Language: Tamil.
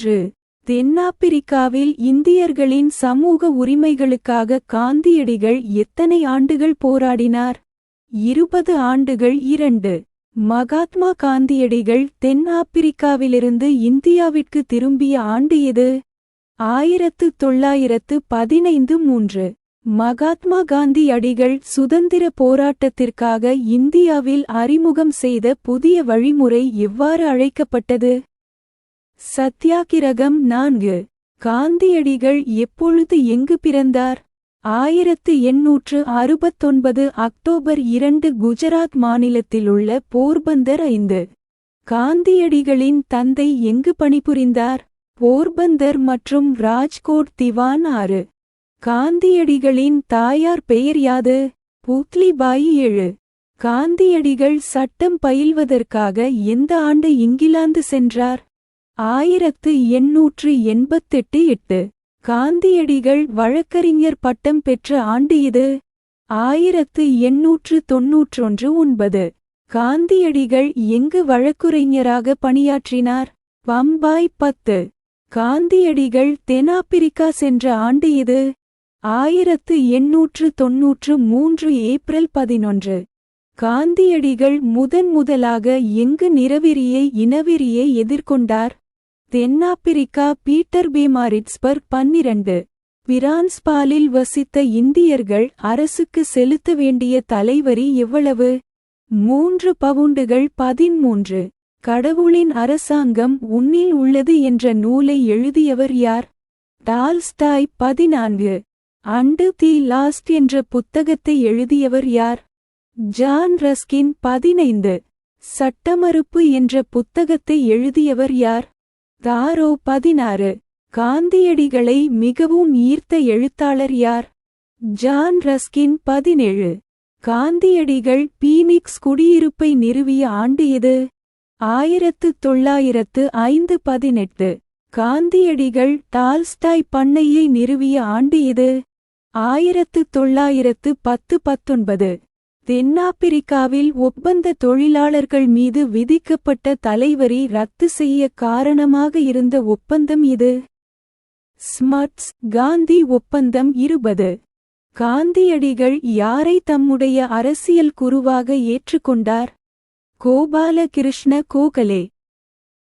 மூன்று தென்னாப்பிரிக்காவில் இந்தியர்களின் சமூக உரிமைகளுக்காக காந்தியடிகள் எத்தனை ஆண்டுகள் போராடினார்? இருபது ஆண்டுகள் இரண்டு மகாத்மா காந்தியடிகள் தென்னாப்பிரிக்காவிலிருந்து இந்தியாவிற்கு திரும்பிய ஆண்டு எது? ஆயிரத்து தொள்ளாயிரத்து பதினைந்து மூன்று மகாத்மா காந்தி அடிகள் சுதந்திர போராட்டத்திற்காக இந்தியாவில் அறிமுகம் செய்த புதிய வழிமுறை எவ்வாறு அழைக்கப்பட்டது? சத்யாகிரகம் நான்கு. காந்தியடிகள் எப்பொழுது எங்கு பிறந்தார்? ஆயிரத்து எண்ணூற்று அறுபத்தொன்பது அக்டோபர் இரண்டு குஜராத் மாநிலத்திலுள்ள போர்பந்தர் ஐந்து. காந்தியடிகளின் தந்தை எங்கு பணிபுரிந்தார்? போர்பந்தர் மற்றும் ராஜ்கோட் திவான் ஆறு. காந்தியடிகளின் தாயார் பெயர் யாது? பூத்லிபாயி ஏழு. காந்தியடிகள் சட்டம் பயில்வதற்காக எந்த ஆண்டு இங்கிலாந்து சென்றார்? ஆயிரத்து எண்ணூற்று எண்பத்தெட்டு எட்டு. காந்தியடிகள் வழக்கறிஞர் பட்டம் பெற்ற ஆண்டு இது. ஆயிரத்து எண்ணூற்று தொன்னூற்றொன்று ஒன்பது. காந்தியடிகள் எங்கு வழக்குரைஞராக பணியாற்றினார்? பம்பாய் பத்து. காந்தியடிகள் தென்னாப்பிரிக்கா சென்ற ஆண்டு இது. ஆயிரத்து எண்ணூற்று தொன்னூற்று மூன்று ஏப்ரல் பதினொன்று. காந்தியடிகள் முதன் முதலாக எங்கு நிறவெறியை இனவெறியை எதிர்கொண்டார்? தென்னாப்பிரிக்கா பீட்டர் பீமாரிட்ஸ்பர்க் பன்னிரண்டு. பிரான்ஸ்பாலில் வசித்த இந்தியர்கள் அரசுக்கு செலுத்த வேண்டிய தலைவரி எவ்வளவு? மூன்று பவுண்டுகள் பதிமூன்று கடவுளின் அரசாங்கம் உன்னில் உள்ளது என்ற நூலை எழுதியவர் யார்? டால்ஸ்டாய் பதினான்கு. அண்டு தி லாஸ்ட் என்ற புத்தகத்தை எழுதியவர் யார்? ஜான் ரஸ்கின் பதினைந்து. சட்டமறுப்பு என்ற புத்தகத்தை எழுதியவர் யார்? தாரோ பதினாறு. காந்தியடிகளை மிகவும் ஈர்த்த எழுத்தாளர் யார்? ஜான் ரஸ்கின் பதினேழு. காந்தியடிகள் பீனிக்ஸ் குடியிருப்பை நிறுவிய ஆண்டு எது? ஆயிரத்து தொள்ளாயிரத்து ஐந்து பதினெட்டு. காந்தியடிகள் டால்ஸ்டாய் பண்ணையை நிறுவிய ஆண்டு எது? ஆயிரத்து தொள்ளாயிரத்து பத்து பத்தொன்பது. தென்னாப்பிரிக்காவில் ஒப்பந்த தொழிலாளர்கள் மீது விதிக்கப்பட்ட தலைவரி ரத்து செய்ய காரணமாக இருந்த ஒப்பந்தம் இது. ஸ்மட்ஸ் காந்தி ஒப்பந்தம் இருபது. காந்தியடிகள் யாரை தம்முடைய அரசியல் குருவாக ஏற்றுக்கொண்டார்? கோபால கிருஷ்ண கோகலே.